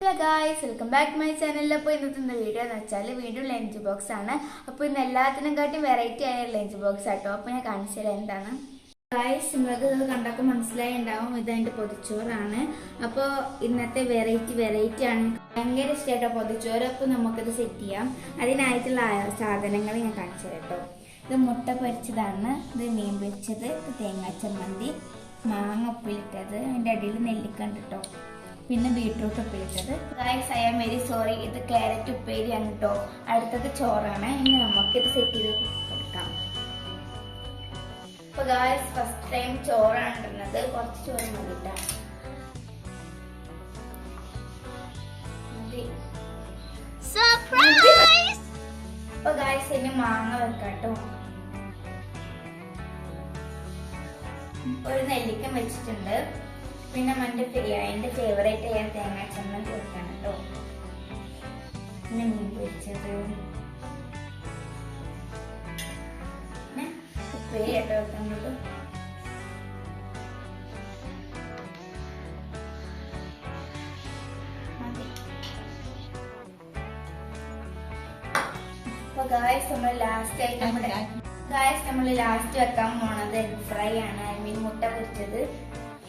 Hello guys welcome back my ചാനലിൽ അപ്പോൾ ഇന്നത്തെ ഇന്ന് വീഡിയോ എന്ന് വെച്ചാൽ വീണ്ടും ലഞ്ച് ബോക്സ് ആണ്. അപ്പോൾ ഇന്ന് എല്ലാത്തിനും കാട്ടി വെറൈറ്റി ആയ ലഞ്ച് ബോക്സ് ആട്ടോ. അപ്പോൾ ഞാൻ കാണിച്ചു തരാം എന്താണ്. ഗായ്സ് നിങ്ങൾക്ക് ഇത് കണ്ടപ്പോൾ മനസ്സിലായി ഉണ്ടാവും ഇത് എന്റെ പൊതിച്ചോറാണ്. അപ്പോൾ ഇന്നത്തെ വെറൈറ്റി വെറൈറ്റി ആണ്. ഭയങ്കര ഇഷ്ടമായിട്ടോ പൊതിച്ചോറ്. അപ്പോൾ നമുക്കത് സെറ്റ് ചെയ്യാം. അതിനായിട്ടുള്ള സാധനങ്ങൾ ഞാൻ കാണിച്ചു തരാട്ടോ ഇത് മുട്ട പൊരിച്ചതാണ്. ഇത് മീൻ പൊരിച്ചത്. തേങ്ങാച്ചമ്മന്തി തേങ്ങാ ചമ്മന്തി. മാങ്ങ ഉപ്പിലിട്ടത്. അതിന്റെ അടിയിൽ നെല്ലിക്കണ്ട് കേട്ടോ. പിന്നെ beetroot ഉപ്പേരിട്ടത് guys I am very sorry ഇത് ക്യാരറ്റ് ഉപ്പേരിയാണ് കേട്ടോ അടുത്തത് ചോറാണ്. ഇനി നമുക്ക് ഇത് സെറ്റ് ചെയ്ത് കൊടുക്കാം. ഇപ്പൊ ഗായ്സ് ഫസ്റ്റ് ടൈം ചോറാണ് ഇടുന്നത്. കുറച്ച് ചോറ് മതിട്ടാ മതി. അപ്പൊ ഗായ്സ് ഇനി മാങ്ങ വെക്കാട്ടോ ഒരു നെല്ലിക്കം വെച്ചിട്ടുണ്ട്. പിന്നെ മന്റെ എന്റെ ഫേവറേറ്റ് ആയ തേങ്ങ ചെന്ന ചേർക്കാണ് കേട്ടോ പിന്നെ മീൻ പൊരിച്ചത്. ഉപ്പേരി കേട്ടോ. അപ്പൊ ഗായ്സ് നമ്മൾ ലാസ്റ്റ് ആയിട്ട് നമ്മുടെ ഗായ്സ് നമ്മൾ ലാസ്റ്റ് വെക്കാൻ പോണത് എഗ് ഫ്രൈ ആണ്. ഐ മീൻ മുട്ട പൊരിച്ചത്.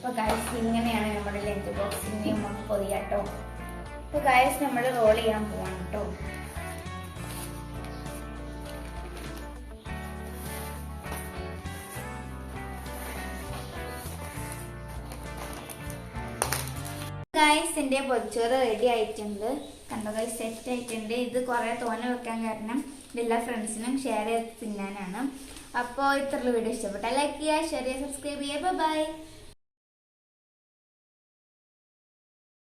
അപ്പൊ ഗൈസ് ഇങ്ങനെയാണ് നമ്മുടെ ലഞ്ച് ബോക്സിനെ നമുക്ക് പൊതിയാട്ടോ. അപ്പൊ ഗൈസ് നമ്മൾ റോൾ ചെയ്യാൻ പോവാണ് കേട്ടോ ഗൈസ് എന്റെ പൊതിച്ചോറ് റെഡി ആയിട്ടുണ്ട്. കണ്ടോ ഗൈസ് സെറ്റ് ആയിട്ടുണ്ട്. ഇത് കുറേ തോനെ വെക്കാൻ കാരണം എല്ലാ ഫ്രണ്ട്സിനും ഷെയർ ചെയ്ത് തിന്നാനാണ്. അപ്പോൾ ഇത്രയുള്ള വീഡിയോ. ഇഷ്ടപ്പെട്ടാൽ ലൈക്ക് ചെയ്യുക ഷെയർ ചെയ്യുക സബ്സ്ക്രൈബ് ചെയ്യുക. ബൈ